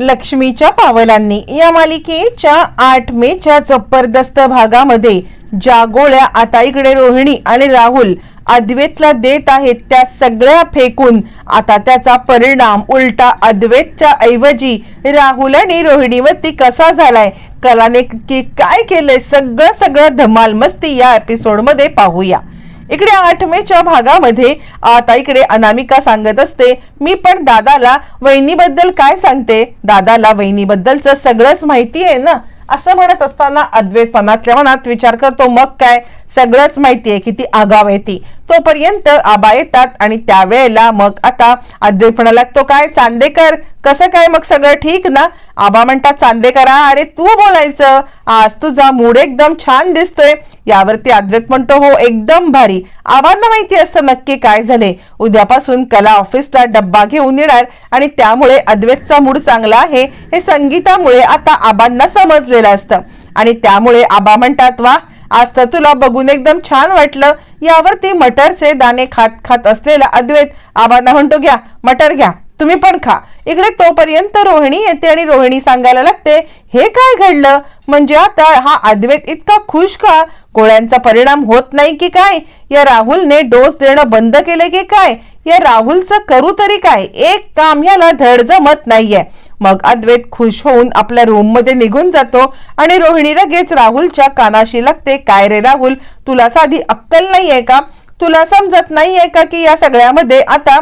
लक्ष्मीच्या पावलांनी या मालिकेच्या आठ मेच्या जबरदस्त भागामध्ये ज्या गोळ्या आता इकडे रोहिणी आणि राहुल अद्वैतला देत आहेत त्या सगळ्या फेकून. आता त्याचा परिणाम उलटा अद्वैतच्या ऐवजी राहुल आणि रोहिणीवरती कसा झालाय? कलाने की काय केलंय? सगळं सगळं धमाल मस्ती या एपिसोडमध्ये पाहूया. इकडे आठमेच्या भागामध्ये आता इकडे अनामिका सांगत असते मी पण दादाला वहिनीबद्दल काय सांगते? दादाला वहिनीबद्दलचं सगळंच माहिती आहे ना? असं म्हणत असताना अद्वैत मनातल्या मनात विचार करतो मग काय? सगळंच माहिती आहे किती आगाव आहे ती. तोपर्यंत आबा येतात आणि त्यावेळेला मग आता अद्वैत म्हणाला तो काय चांदेकर? कसं काय मग सगळं ठीक ना? आबा म्हणतात चांदेकरा अरे तू बोलायचं. आज तुझा मूड एकदम छान दिसतोय. यावरती अद्वैत म्हणतो हो एकदम भारी. आबांना माहिती असतं नक्की काय झाले उद्यापासून कला ऑफिसला डब्बा घेऊन येणार आणि त्यामुळे अद्वैतचा मूड चांगला आहे. हे संगीतामुळे आता आबांना समजलेलं असतं. आणि त्यामुळे आबा म्हणतात वा आज तर तुला बघून एकदम छान वाटलं. यावरती मटरचे दाणे खात खात असलेला अद्वैत आबांना म्हणतो घ्या मटर घ्या. तुम्ही पण खा. इकडे तोपर्यंत रोहिणी येते आणि रोहिणी सांगायला लागते हे काय घडलं? म्हणजे आता हा अद्वैत इतका खुश का? गोळ्यांचा परिणाम होत नाही की काय? या राहुलने डोस देणं बंद केलं की काय? या राहुलचं करू तरी काय? एक काम ह्याला धड जमत नाहीये. मग अद्वैत खुश होऊन आपल्या रूममध्ये निघून जातो आणि रोहिणी लगेच राहुलच्या कानाशी लागते काय रे राहुल? तुला साधी अक्कल नाहीये का? तुला समजत नाहीये का की या सगळ्यामध्ये आता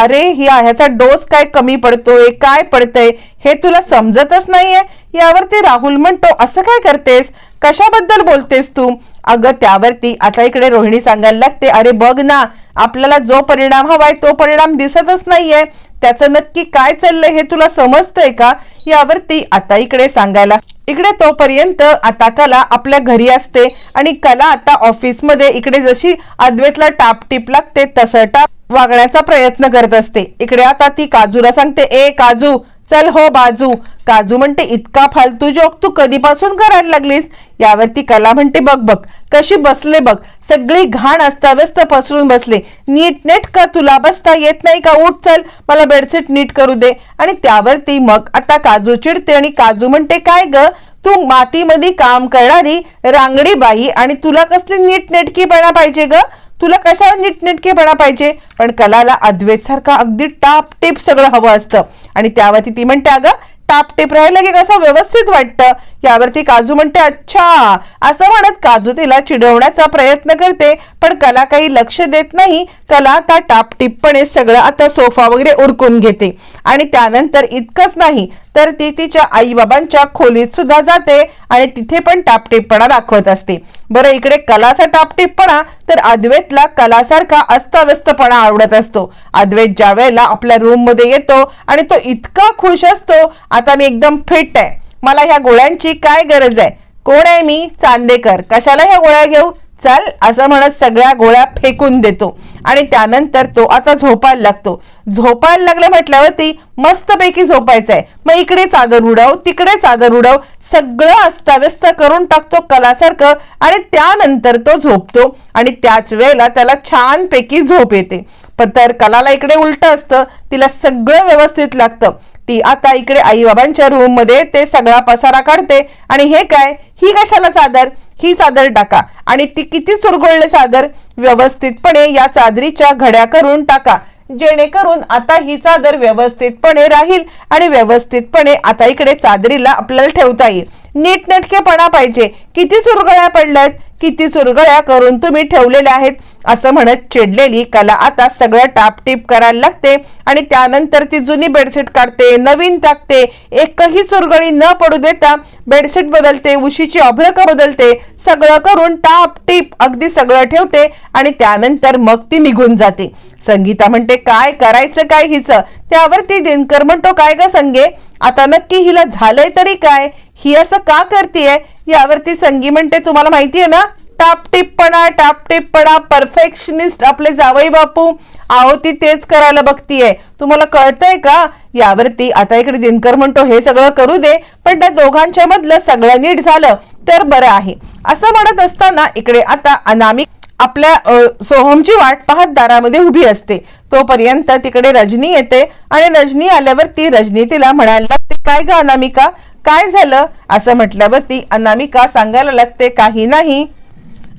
अरे ही ह्याचा डोस काय कमी पडतोय काय पडतंय हे तुला समजतच नाहीये? यावरती राहुल म्हणतो असं काय करतेस? कशाबद्दल बोलतेस तू? अगं त्यावरती आता इकडे रोहिणी सांगायला लागते अरे बघ ना आपल्याला जो परिणाम हवाय तो परिणाम दिसतच नाहीये. त्याचं नक्की काय चाललंय हे तुला समजतंय का? यावरती आता इकडे सांगायला. इकडे तोपर्यंत आता कला आपल्या घरी असते आणि कला आता ऑफिसमध्ये इकडे जशी अद्वैतला टापटीप लागते तसं टाप वागण्याचा प्रयत्न करत असते. इकडे आता ती काजूला सांगते ए काजू चल हो बाजू. काजू म्हणते इतका फालतू जोक तू कधीपासून करायला लागलीस? यावरती कला म्हणते बघ बघ कशी बसले बघ. सगळी घाण अस्ताव्यस्त पसरून बसले. नीट नेट का तुला बसता येत नाही का? उठ चल मला बेडशीट नीट करू दे. आणि त्यावरती मग आता काजू चिडते आणि काजू म्हणते काय ग? तू मातीमध्ये काम करणारी रांगडी बाई आणि तुला कसली नीट नेटकीपणा पाहिजे ग? तुला कशाला नीटनेटकेपणा पाहिजे? पण कलाला अद्वैत सारखा अगदी टाप टेप सगळं हवं असतं. आणि त्यावरती ती म्हणते अगं टाप टेप राहिलं की कसं व्यवस्थित वाटतं? यावरती काजू म्हणते अच्छा असं म्हणत काजू तिला चिडवण्याचा प्रयत्न करते पण कला काही लक्ष देत नाही. कला आता टापटिपणे सगळं आता सोफा वगैरे उडकून घेते. आणि त्यानंतर इतकंच नाही तर ती तिच्या आईबाबांच्या खोलीत सुद्धा जाते आणि तिथे पण टापटिपपणा दाखवत असते. बरं इकडे कलाचा टापटिपपणा तर अद्वैतला कलासारखा अस्ताव्यस्तपणा आवडत असतो. अद्वैत ज्या वेळेला आपल्या रूममध्ये येतो आणि तो इतका खुश असतो आता मी एकदम फिट आहे. मला ह्या गोळ्यांची काय गरज आहे? कोण आहे मी? चांदेकर. कशाला ह्या गोळ्या घेऊ? चल असं म्हणत सगळ्या गोळ्या फेकून देतो. आणि त्यानंतर तो आता झोपायला लागतो. झोपायला लागले म्हटल्यावरती मस्तपैकी झोपायचंय. मग इकडे चादर उडव तिकडे चादर उडव सगळं अस्ताव्यस्त करून टाकतो कलासारखं आणि त्यानंतर तो झोपतो आणि त्याच वेळेला त्याला छानपैकी झोप येते. पण तर कलाला इकडे उलट असतं तिला सगळं व्यवस्थित लागतं. ती आता इकडे आई बाबांच्या रूममध्ये ते सगळा पसारा काढते. आणि हे काय? ही कशाला चादर? ही चादर टाका. आणि ती किती चुरगळले चादर? व्यवस्थितपणे या चादरीच्या घड्या करून टाका. जेणेकरून आता ही चादर व्यवस्थितपणे राहील आणि व्यवस्थितपणे आता इकडे चादरीला आपल्याला ठेवता येईल. नीटनेटकेपणा पाहिजे. किती चुरगळ्या पडल्यात? किती चुरगळ्या करून तुम्ही ठेवलेल्या आहेत असं म्हणत चिडलेली कला आता सगळं टापटीप करायला लागते आणि त्यानंतर ती जुनी बेडशीट काढते नवीन टाकते. एकही चुरगळी न पडू देता बेडशीट बदलते उशीची अभ्रक बदलते सगळं करून टापटीप अगदी सगळं ठेवते आणि त्यानंतर मग ती निघून जाते. संगीता म्हणते काय करायचं काय हिचं? त्यावर ती दिनकर म्हणतो काय ग संगे? आता नक्की हिला झालंय तरी काय? ही असं का करतीये? यावरती संगी म्हणते तुम्हाला माहितीये ना टापटिपपणा टापटिपपणा परफेक्शनिस्ट आपले जावई बापू. आहो ती तेच करायला बघतीये. तुम्हाला कळतंय का? यावरती आता इकडे दिनकर म्हणतो हे सगळं करू दे पण त्या दोघांच्या मधलं सगळं नीट झालं तर बरं आहे. असं म्हणत असताना इकडे आता अनामिक आपल्या सोहमची वाट पाहत दारामध्ये उभी असते. तोपर्यंत तिकडे रजनी येते आणि रजनी आल्यावर ती रजनी तिला म्हणायला लागते काय ग अनामिका? काय झालं? असं म्हटल्यावरती अनामिका सांगायला लागते काही नाही.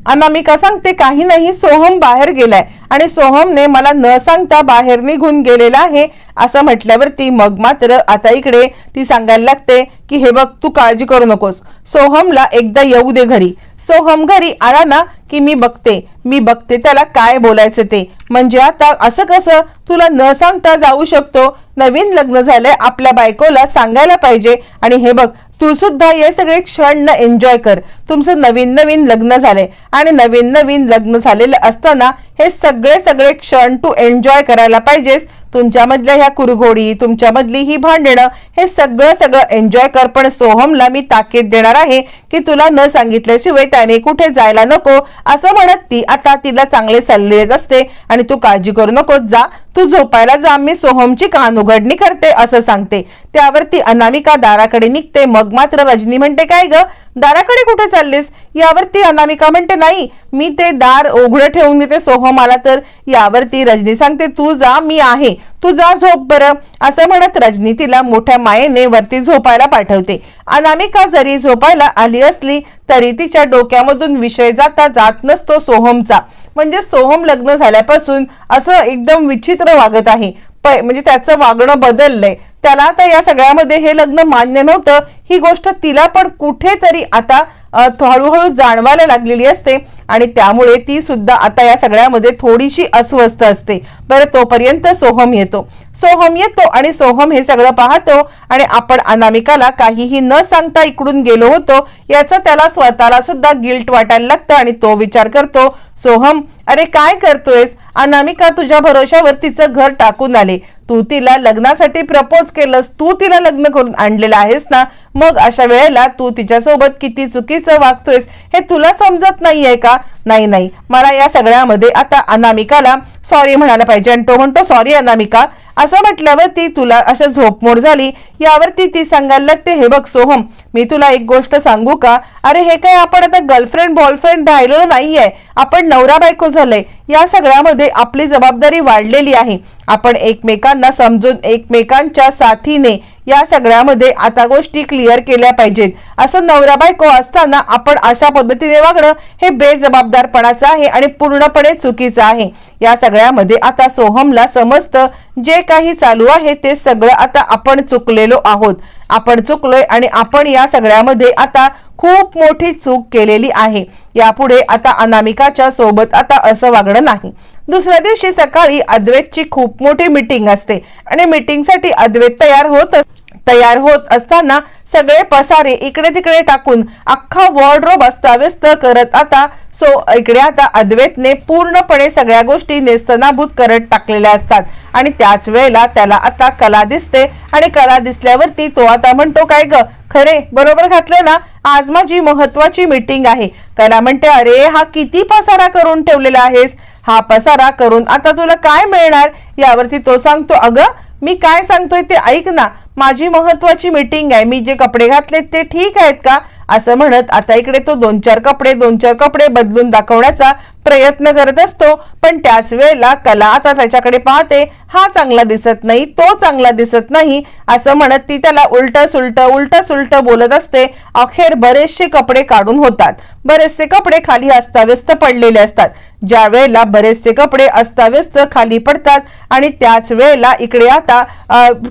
अनामिका सांगते काही नाही सोहम बाहेर गेलाय. आणि सोहमने मला न सांगता बाहेर निघून गेलेला आहे. असं म्हटल्यावरती मग मात्र आता इकडे ती सांगायला लागते की हे बघ तू काळजी करू नकोस. सोहमला एकदा येऊ दे घरी. सोहम घरी आला ना की मी बघते. मी बघते त्याला काय बोलायचं ते. म्हणजे आता असं कसं? तुला न सांगता जाऊ शकतो. नवीन लग्न झालंय आपल्या बायकोला सांगायला पाहिजे. आणि हे बघ तू सुद्धा हे सगळे क्षण न एन्जॉय कर. तुमचं नवीन नवीन लग्न झालंय. आणि नवीन नवीन लग्न झालेलं असताना हे सगळे सगळे क्षण तू एन्जॉय करायला पाहिजेस. तुमच्यामधल्या ह्या कुरघोडी तुमच्यामधली ही भांडणं हे सगळं सगळं एन्जॉय कर. पण सोहमला मी ताकीद देणार आहे की तुला न सांगितल्याशिवाय त्याने कुठे जायला नको. असं म्हणत ती आता तिला चांगले सल्ले येत असते. आणि तू काळजी करू नको जा. तू झोपायला जा मी सोहमची कान उघडणी करते असं सांगते. त्यावरती अनामिका दाराकडे निघते. मग मात्र रजनी म्हणते काय ग? दाराकडे कुठे चाललीस? यावरती अनामिका म्हणते नाही मी ते दार उघडं ठेवून देते सोहम आला तर. यावरती रजनी सांगते तू जा मी आहे. तू जा झोप बरं. असं म्हणत रजनी तिला मोठ्या मायेने वरती झोपायला पाठवते. अनामिका जरी झोपायला आली असली तरी तिच्या डोक्यामधून विषय जाता जात नसतो सोहमचा. म्हणजे सोहम लग्न झाल्यापासून असं एकदम विचित्र वागत आहे. प- म्हणजे त्याचं वागणं बदललंय. त्याला आता या सगळ्यामध्ये हे लग्न मान्य नव्हतं. ही गोष्ट तिला पण कुठेतरी आता हळूहळू जाणवायला लागलेली असते. आणि त्यामुळे ती सुद्धा आता या सगळ्यामध्ये थोडीशी अस्वस्थ असते. बरं तोपर्यंत सोहम येतो. सोहम येतो आणि सोहम हे सगळं पाहतो आणि आपण अनामिकाला काहीही न सांगता इकडून गेलो होतो याचं त्याला स्वतःला सुद्धा गिल्ट वाटायला लागतं आणि तो विचार करतो सोहम अरे काय करतोयस? अनामिका तुझ्या भरोशावर तिचं घर टाकून आले. तू तिला लग्नासाठी प्रपोज केलंस तू तिला लग्न करून आणलेलं आहेस ना? मग अशा वेळेला तू तिच्यासोबत किती चुकीचं वागतोयस हे तुला समजत नाहीये का? नाही नाही. मला या सगळ्यामध्ये आता अनामिकाला सॉरी म्हणायला पाहिजे. आणि तो म्हणतो सॉरी अनामिका. असं म्हटल्यावरती तुला अशा झोपमोड झाली. यावरती ती सांगायला लागते हे बघ सोहम मी तुला एक गोष्ट सांगू का? अरे हे काय आपण आता गर्लफ्रेंड बॉयफ्रेंड राहिलेलो नाहीये. आपण नवरा बायको झालंय. या सगळ्यामध्ये आपली जबाबदारी वाढलेली आहे. आपण एकमेकांना समजून एकमेकांच्या साथीने या सगळ्यामध्ये आता गोष्टी क्लिअर केल्या पाहिजेत. असं नवरा बायको असताना आपण अशा पद्धतीने वागणं हे बेजबाबदारपणाचं आहे आणि पूर्णपणे चुकीचं आहे. या सगळ्यामध्ये आता सोहमला समजतं जे काही चालू आहे ते सगळं आता आपण चुकलेलो आहोत. आपण चुकलोय आणि आपण या सगळ्यामध्ये आता खूप मोठी चूक केलेली आहे. यापुढे आता अनामिकाच्या सोबत आता असं वागणं नाही. दुसऱ्या दिवशी सकाळी अद्वैतची खूप मोठी मीटिंग असते आणि मीटिंगसाठी अद्वैत तयार होत तयार होत असताना सगळे पसारे इकडे तिकडे टाकून अख्खा वॉर्डरोब अस्ताव्यस्त करत आता सो इकडे आता अद्वैतने पूर्णपणे सगळ्या गोष्टी नेस्तनाभूत करत टाकलेल्या असतात. आणि त्याच वेळेला त्याला आता कला दिसते आणि कला दिसल्यावरती तो आता म्हणतो काय ग? खरे बरोबर घातले ना? आज माझी महत्वाची मीटिंग आहे. कला म्हणते अरे हा किती पसारा करून ठेवलेला आहेस? हा पसारा करून आता तुला काय मिळणार? यावरती तो सांगतो अगं मी काय सांगतोय ते ऐक ना. माझी महत्वाची मीटिंग आहे. मी जे कपडे घातलेत ते ठीक आहेत का? असं म्हणत आता इकडे तो दोन चार कपडे दोन चार कपडे बदलून दाखवण्याचा प्रयत्न करत असतो. पण त्याच वेळेला कला आता त्याच्याकडे पाहते. हा चांगला दिसत नाही तो चांगला दिसत नाही असं म्हणत ती त्याला उलट सुलट उलट सुलट बोलत असते. अखेर बरेचसे कपडे काढून होतात. बरेचसे कपडे खाली अस्ताव्यस्त पडलेले असतात. ज्या वेळेला बरेचसे कपडे अस्ताव्यस्त खाली पडतात आणि त्याच वेळेला इकडे आता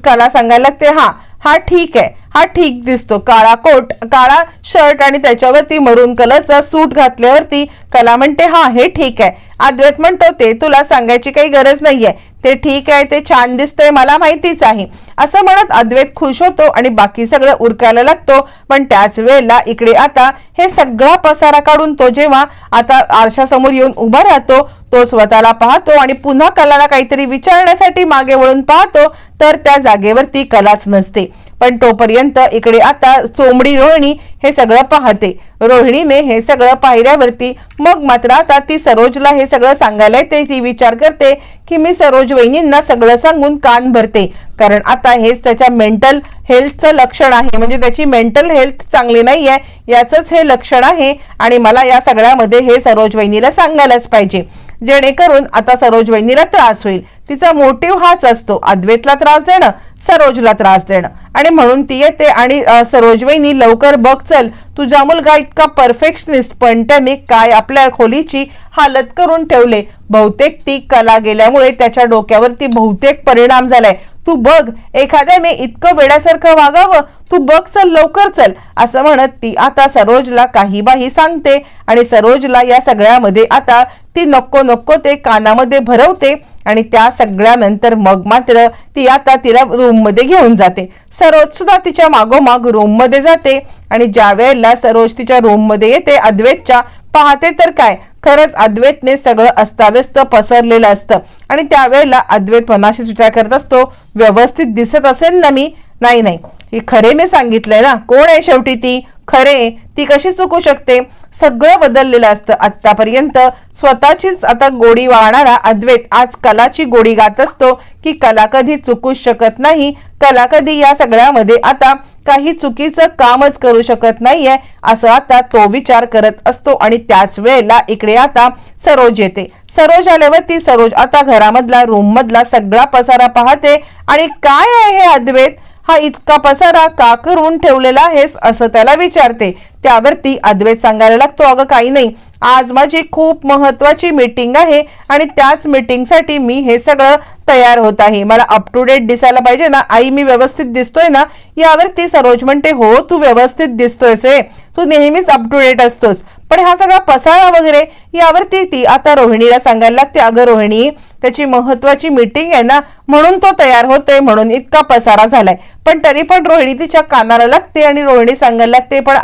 कला सांगायला लागते हा हा ठीक आहे. हा ठीक दिसतो. काळा कोट काळा शर्ट आणि त्याच्यावरती मरून कलरचा सूट घातल्यावरती कला म्हणते हा हे ठीक आहे. अद्वैत म्हणतो ते तुला सांगायची काही गरज नाहीये. ते ठीक आहे ते छान दिसतंय मला माहितीच आहे. असं म्हणत अद्वैत खुश होतो आणि बाकी सगळं उरकायला लागतो. पण त्याच वेळेला इकडे आता हे सगळा पसारा काढून तो जेव्हा आता आरशासमोर येऊन उभा राहतो तो स्वतःला पाहतो आणि पुन्हा कलाला काहीतरी विचारण्यासाठी मागे वळून पाहतो तर त्या जागेवरती कलाच नसते. पण तोपर्यंत इकडे आता चोमडी रोहिणी हे सगळं पाहते. रोहिणीने हे सगळं पाहिल्यावरती मग मात्र आता ती सरोजला हे सगळं सांगायला येते. ती विचार करते की मी सरोज वहिनींना सगळं सांगून कान भरते. कारण आता हेच त्याच्या मेंटल हेल्थचं लक्षण आहे. म्हणजे त्याची मेंटल हेल्थ चांगली नाही आहे याचंच हे लक्षण आहे. आणि मला या सगळ्यामध्ये हे सरोज वहिनीला सांगायलाच पाहिजे. जेणेकरून आता सरोज वहिनीला त्रास होईल. तिचा मोटिव्ह हाच असतो. अद्वैतला त्रास देणं सरोजला त्रास देणं. आणि म्हणून ती येते आणि सरोज वहिनी लवकर बघ चल तुझा मुलगा इतका परफेक्शनिस्ट पण त्याने काय आपल्या खोलीची हालत करून ठेवले. बहुतेक ती कला गेल्यामुळे त्याच्या डोक्यावरती बहुतेक परिणाम झालाय. तू बघ एखाद्याने इतकं वेड्यासारखं वागावं तू बघ चल लवकर चल असं म्हणत ती आता सरोजला काही बाही सांगते. आणि सरोजला या सगळ्यामध्ये आता ती नको नको ते कानामध्ये भरवते आणि त्या सगळ्यानंतर मग मात्र ती आता तिला रूममध्ये घेऊन जाते. सरोज सुद्धा तिच्या मागोमाग रूममध्ये जाते आणि ज्या वेळेला सरोज तिच्या रूममध्ये येते अद्वैतच्या पाहते तर काय? खरंच अद्वैतने सगळं अस्ताव्यस्त पसरलेलं असतं. आणि त्यावेळेला अद्वैत मनाशी विचार करत असतो व्यवस्थित दिसत असेल ना मी? नाही नाही. ही खरेने सांगितलंय ना. कोण आहे शेवटी ती? खरे. ती कशी चुकू शकते? सगळं बदललेलं असतं आतापर्यंत स्वतःचीच आता गोडी वाहणारा अद्वैत आज कलाची गोडी गात असतो की कला कधी चुकूच शकत नाही. कला कधी या सगळ्यामध्ये आता काही चुकीचं कामच करू शकत नाहीये असं आता तो विचार करत असतो आणि त्याच वेळेला इकडे आता सरोज येते. सरोज आल्यावर ती सरोज आता घरामधला रूम मधला सगळा पसारा पाहते. आणि काय आहे हे अद्वैत? हा इतका पसारा का करून ठेवलेला आहेस असं त्याला विचारते. त्यावरती अद्वैत सांगायला लागतो अगं काही नाही. आज माझी खूप महत्वाची मीटिंग आहे आणि त्याच मीटिंगसाठी मी हे सगळं तयार होत आहे. मला अप टू डेट दिसायला पाहिजे ना. आई मी व्यवस्थित दिसतोय ना? यावरती सरोज म्हणते हो तू व्यवस्थित दिसतोयस हे. तू नेहमीच अप टू डेट असतोस. पण हा सगळा पसारा वगैरे यावरती ती आता रोहिणीला सांगायला लागते. अगं रोहिणी त्याची महत्वाची मीटिंग आहे ना? म्हणून तो तयार होतोय म्हणून इतका पसारा झालाय. पण तरी पण रोहिणी तिच्या कानाला लागते आणि रोहिणी सांगायला लागते पण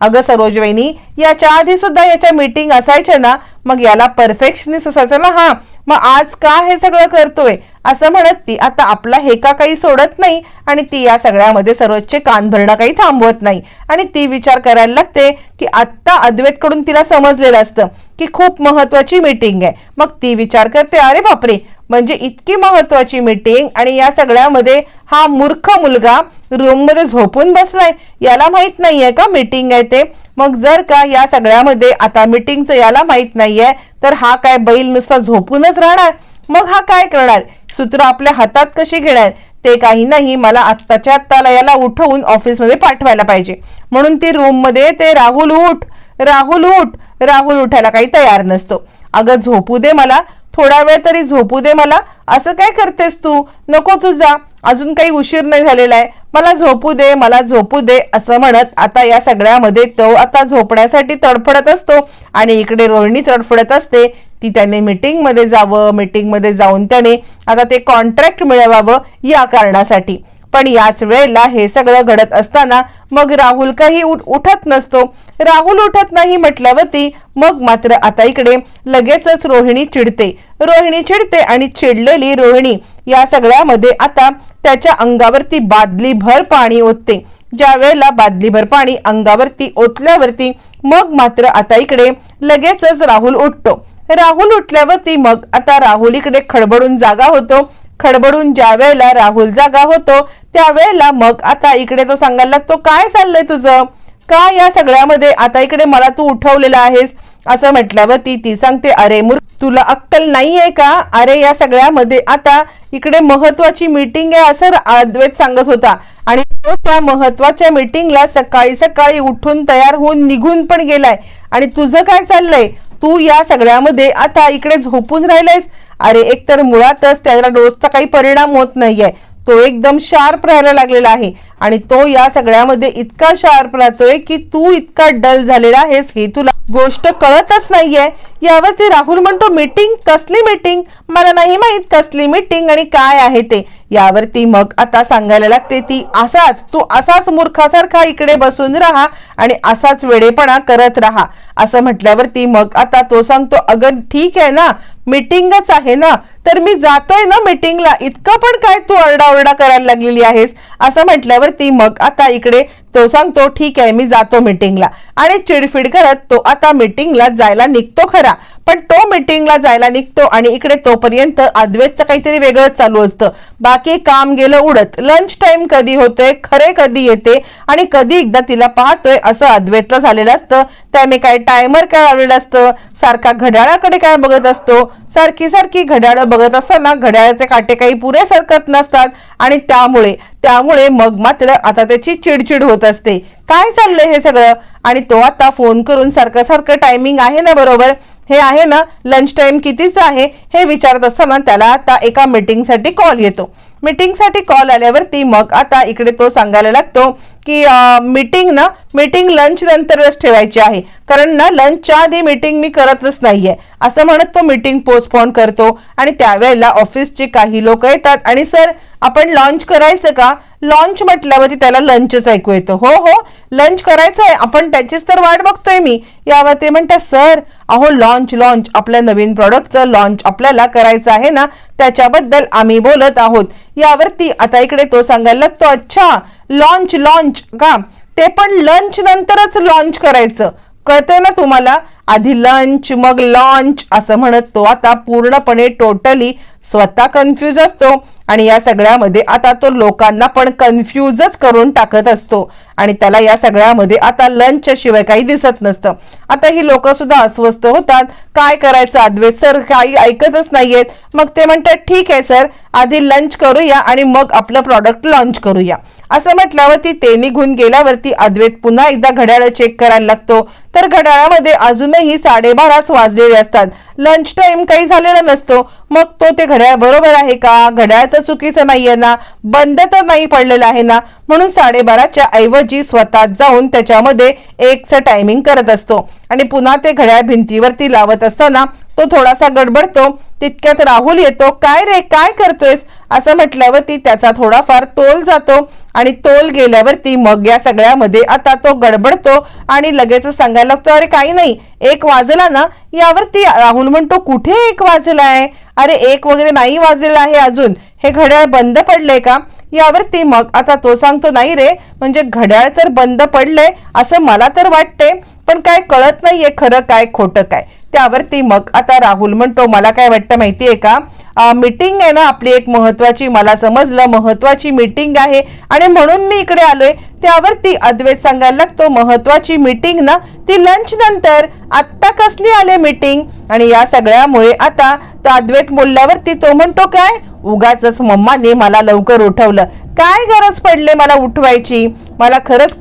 अगं सरोज वहिनी याच्या आधी सुद्धा याच्या मीटिंग असायच्या ना मग याला परफेक्शनिस्ट असायचं ना हा मग आज का हे सगळं करतोय? असं म्हणत ती आता आपला हेका काही सोडत नाही आणि ती या सगळ्यामध्ये सरोजचे कान भरणं काही थांबवत नाही. आणि ती विचार करायला लागते की आत्ता अद्वैतकडून तिला समजलेलं असतं की खूप महत्वाची मीटिंग आहे. मग ती विचार करते अरे बापरे! म्हणजे इतकी महत्वाची मीटिंग आणि या सगळ्यामध्ये हा मूर्ख मुलगा रूममध्ये झोपून बसलाय. याला माहीत नाहीये का मीटिंग आहे ते? मग जर का या सगळ्यामध्ये आता मीटिंगचं याला माहीत नाहीये तर हा काय बैल नुसता झोपूनच राहणार? मग हा काय करणार? सूत्र आपल्या हातात कशी घेणार? ते काही नाही मला आत्ताच्या आत्ताला याला उठवून ऑफिसमध्ये पाठवायला पाहिजे. म्हणून ती रूममध्ये ते राहुल उठ राहुल उठ राहुल उठायला काही तयार नसतो. अगं झोपू दे मला थोडा वेळ तरी झोपू दे मला. असं काय करतेस तू? नको तू जा. अजून काही उशीर नाही झालेला आहे. मला झोपू दे मला झोपू दे असं म्हणत आता या सगळ्यामध्ये तो आता झोपण्यासाठी तडफडत असतो आणि इकडे रोहिणी तडफडत असते. ती त्याने मिटिंगमध्ये जावं मिटिंगमध्ये जाऊन त्याने आता ते कॉन्ट्रॅक्ट मिळवावं या कारणासाठी. पण याच वेळेला हे सगळं घडत असताना मग राहुल काही उठ- उठत नसतो. राहुल उठत नाही म्हटल्यावरती मग मात्र आता इकडे लगेचच रोहिणी चिडते. रोहिणी चिडते आणि चिडलेली रोहिणी या सगळ्यामध्ये आता त्याच्या अंगावरती बादली भर पाणी ओतते. ज्या वेळेला बादलीभर पाणी अंगावरती ओतल्यावरती मग मात्र आता इकडे लगेचच राहुल उठतो. राहुल उठल्यावरती मग आता राहुल इकडे खडबडून जागा होतो. खडबडून ज्या वेळेला राहुल जागा होतो त्यावेळेला मग आता इकडे तो सांगायला लागतो काय चाललंय तुझं? का या सगळ्यामध्ये आता इकडे मला तू उठवलेला आहेस? असं म्हटल्यावर ती ती सांगते अरे मूर्ख तुला अक्कल नाहीये का? अरे या सगळ्यामध्ये आता इकडे महत्वाची मीटिंग आहे असं अद्वैत सांगत होता. आणि तो त्या महत्त्वाच्या मीटिंगला सकाळी सकाळी उठून तयार होऊन निघून पण गेलाय. आणि तुझं काय चाललंय? तू या सगळ्यामध्ये आता इकडे झोपून राहिलायस? अरे एकतर मुळातच त्याला डोसचा काही परिणाम होत नाहीये. तो एकदम शार्प राहायला लागलेला आहे. आणि तो या सगळ्यामध्ये इतका शार्प राहतोय की तू इतका डल झालेला आहेस हे तुला गोष्ट कळतच नाहीये. यावरती राहुल म्हणतो मीटिंग? कसली मीटिंग? मला नाही माहीत कसली मीटिंग आणि काय आहे ते. यावरती मग आता सांगायला लागते ती असाच तू असाच मूर्खासारखा इकडे बसून राहा आणि असाच वेडेपणा करत राहा. असं म्हटल्यावरती मग आता तो सांगतो अगं ठीक आहे ना मीटिंगच आहे ना? तर मी जातोय ना मीटिंगला? इतकं पण काय तू ओरडाओरडा करायला लागलेली आहेस? असं म्हटल्यावरती मग आता इकडे तो सांगतो ठीक आहे मी जातो मीटिंगला. आणि चिडफिड करत तो आता मीटिंगला जायला निघतो खरा. पण तो मीटिंगला जायला निघतो आणि इकडे तोपर्यंत अद्वैतचं काहीतरी वेगळंच चालू असतं. बाकी काम गेलं उडत. लंच टाइम कधी होतोय? खरे कधी येते? आणि कधी एकदा तिला पाहतोय? असं अद्वैतला झालेलं असतं. त्याने काय टायमर काय लावलेलं असतं? सारखा घड्याळाकडे काय बघत असतो? सारखी सारखी घड्याळ बघत असताना घड्याळाचे काटे काही पुरे सरकत नसतात. आणि त्यामुळे त्यामुळे मग मात्र आता त्याची चिडचिड होत असते. काय चाललंय हे सगळं? आणि तो आता फोन करून सारखं सारखं टायमिंग आहे ना बरोबर? हे आहे ना लंच टाईम कितीच आहे हे विचारत असताना त्याला आता एका मीटिंगसाठी कॉल येतो. मीटिंगसाठी कॉल आल्यावरती मग आता इकडे तो सांगायला लागतो की मीटिंग ना मीटिंग लंच नंतरच ठेवायची आहे. कारण ना लंचच्या आधी मीटिंग मी करतच नाहीये. असं म्हणत तो मीटिंग पोस्टपोन करतो आणि त्यावेळेला ऑफिसचे काही लोक येतात. आणि सर आपण लॉन्च करायचं का? लॉन्च म्हटल्यावरती त्याला लंचच ऐकू येतो. हो हो लंच करायचं आहे आपण त्याचीच तर वाट बघतोय मी. यावर ते म्हणतात सर अहो लॉन्च लॉन्च आपल्या नवीन प्रॉडक्टचं लॉन्च आपल्याला करायचं आहे ना त्याच्याबद्दल आम्ही बोलत आहोत. यावरती आता इकडे तो सांगायला लागतो अच्छा लॉन्च लॉन्च का? ते पण लंच नंतरच लॉन्च करायचं. कळतंय ना तुम्हाला? आधी लंच मग लॉन्च असं म्हणत तो आता पूर्णपणे टोटली स्वतः कन्फ्यूज असतो. आणि या सगळ्यामध्ये आता तो लोकांना पण कन्फ्यूजच करून टाकत असतो. आणि त्याला या सगळ्यामध्ये आता लंच शिवाय काही दिसत नसतं. आता ही लोक सुद्धा अस्वस्थ होतात. काय करायचं अद्वैत? सर काही ऐकतच नाहीयेत. मग ते म्हणतात ठीक आहे सर. आधी लंच करूया आणि मग आपलं प्रॉडक्ट लॉन्च करूया. असं म्हटल्यावरती ते निघून गेल्यावरती अद्वैत पुन्हा एकदा घड्याळ चेक करायला लागतो. तर घड्याळामध्ये अजूनही साडेबाराच वाजलेले असतात. लंच टाइम काही झालेला नसतो. मग तो ते घड्याळ बरोबर आहे का? घड्याळ तर चुकीचं नाहीये ना? बंद तर नाही पडलेलं आहे ना? म्हणून साडेबाराच्या ऐवजी स्वतः जाऊन त्याच्यामध्ये एकचं टायमिंग करत असतो. आणि पुन्हा ते घड्याळ भिंतीवरती लावत असताना तो थोडासा गडबडतो. तितक्यात राहुल येतो. काय रे? काय करतोयस? असं म्हटल्यावरती त्याचा थोडाफार तोल जातो. आणि तोल गेल्यावरती मग या सगळ्यामध्ये आता तो गडबडतो आणि लगेच सांगायला लागतो अरे काही नाही एक वाजला ना यावरती राहुल म्हणतो कुठे एक वाजला आहे? अरे एक वगैरे नाही वाजलेला आहे अजून. हे घड्याळ बंद पडलंय का? यावरती मग आता तो सांगतो नाही रे म्हणजे घड्याळ तर बंद पडलंय असं मला तर वाटते पण काय कळत नाहीये खरं काय खोटं काय. त्यावरती मग आता राहुल म्हणतो मला काय वाटतं माहितीये का? मीटिंग आहे ना आपली एक महत्वाची मला समजलं महत्वाची मीटिंग आहे. आणि म्हणून मी इकडे आलोय. त्यावरती अद्वैत सांगायला लागतो महत्वाची मीटिंग ना ती लंच नंतर. आत्ता कसली आले मीटिंग आणि या सगळ्यामुळे आता तो अद्वैत बोलल्यावरती तो म्हणतो काय? उगाच मम्माने मला लवकर उठवलं. काय गरज पडले मला उठवायची? मला खरंच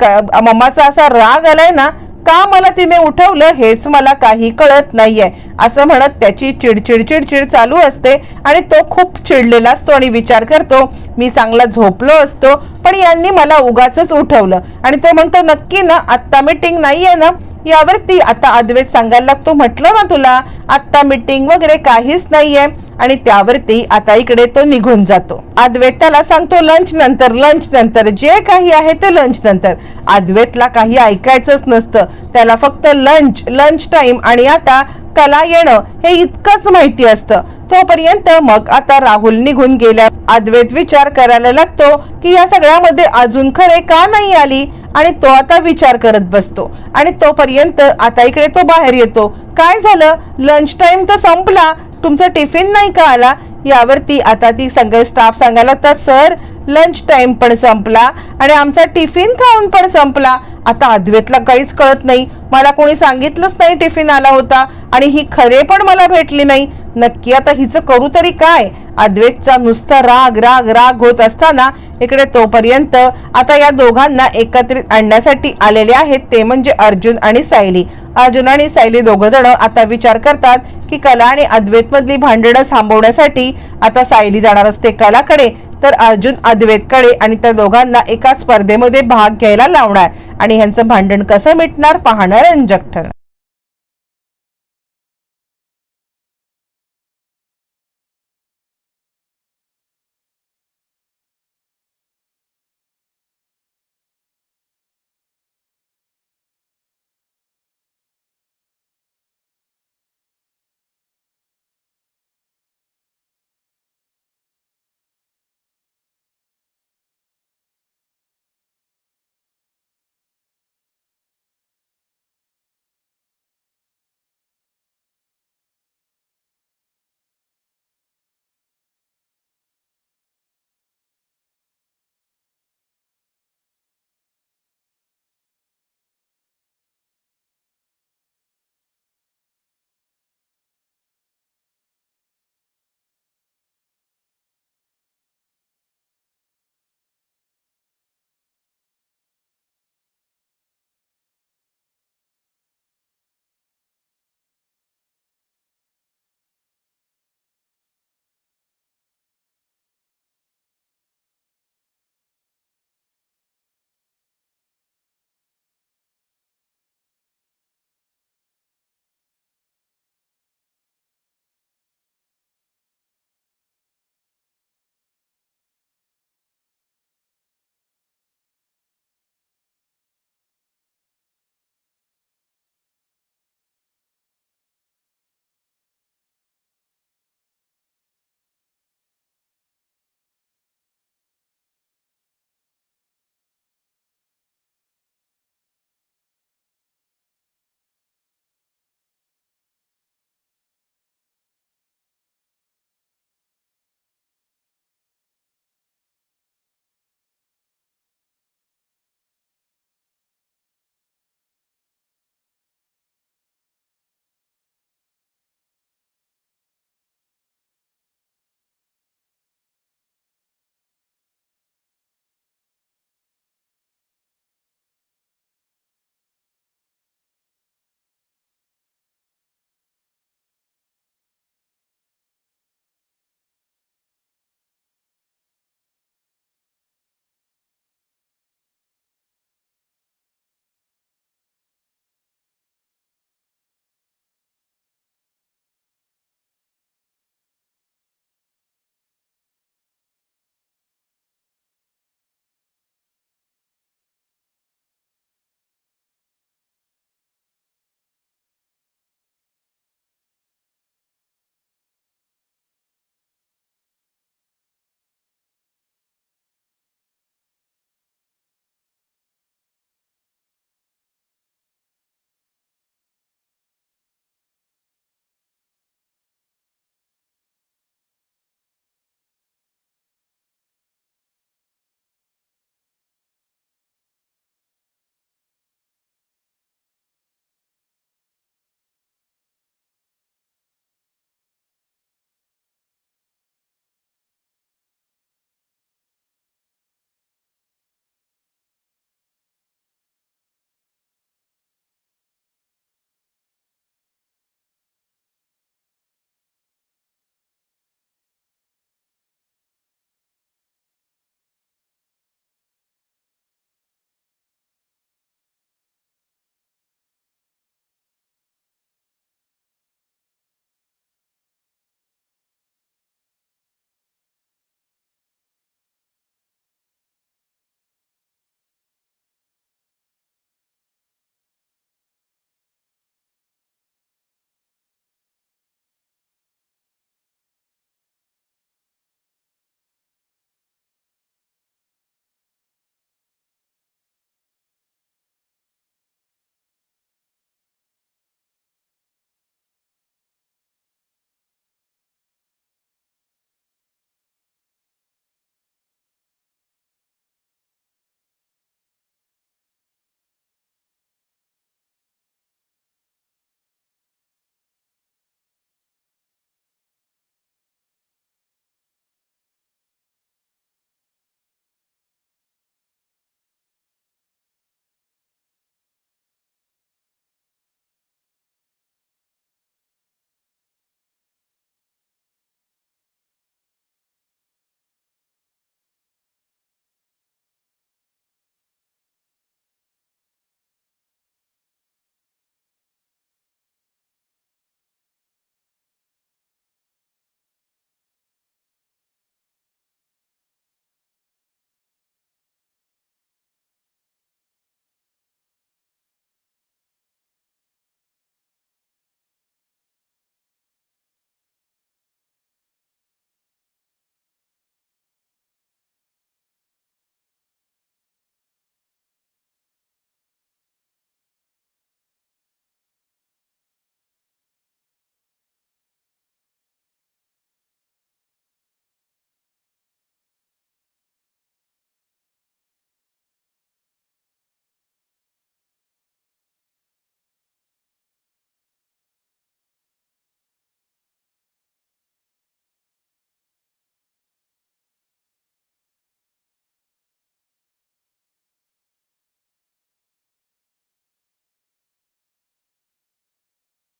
मम्माचा असा राग आलाय ना का मला तिने उठवलं हेच मला काही कळत नाहीये. असं म्हणत त्याची चिडचिड चिडचिड चालू असते आणि तो खूप चिडलेला असतो आणि विचार करतो मी चांगला झोपलो असतो पण यांनी मला उगाच उठवलं. आणि तो म्हणतो नक्की ना आत्ता मीटिंग नाहीये ना. यावरती आता अद्वैत सांगायला लागतो. म्हटलं ना तुला आत्ता मीटिंग वगैरे काहीच नाहीये. आणि त्यावरती आता इकडे तो निघून जातो. अद्वैताला सांगतो लंच नंतर लंच नंतर जे काही आहे ते लंच नंतर. अद्वैतला काही ऐकायचंच नसतं. त्याला फक्त लंच लंच टाइम आणि आता कला येणं हे इतकंच माहिती असतं. तोपर्यंत मग आता राहुल निघून गेल्या अद्वैत विचार करायला लागतो की या सगळ्यामध्ये अजून खरे का नाही आली? आणि तो आता विचार करत बसतो. आणि तोपर्यंत आता इकडे तो बाहेर येतो. काय झालं? लंच टाइम तर संपला. तुमचा टिफिन नाही का आला? यावरती आता ती सगळे स्टाफ सांगायला तर सर लंच टाइम पण संपला. आणि आमचा टिफिन खाऊन पण संपला. आता अद्वैतला काहीच कळत नाही. मला कोणी सांगितलंच नाही टिफिन आला होता. आणि ही खरे पण मला भेटली नाही. नक्की आता हिचं करू तरी काय? अद्वैतचा नुसता राग राग राग होत असताना इकडे तोपर्यंत आता या दोघांना एकत्रित आणण्यासाठी आलेले आहेत ते म्हणजे अर्जुन आणि सायली. अर्जुन आणि सायली दोघ जण आता विचार करतात की कला आणि अद्वैत मधली भांडणं थांबवण्यासाठी आता सायली जाणार असते कलाकडे. तर अर्जुन अद्वैतकडे आणि त्या दोघांना एका स्पर्धेमध्ये भाग घ्यायला लावणार आणि ह्यांचं भांडण कसं मिटणार पाहणार रंजक ठरणार.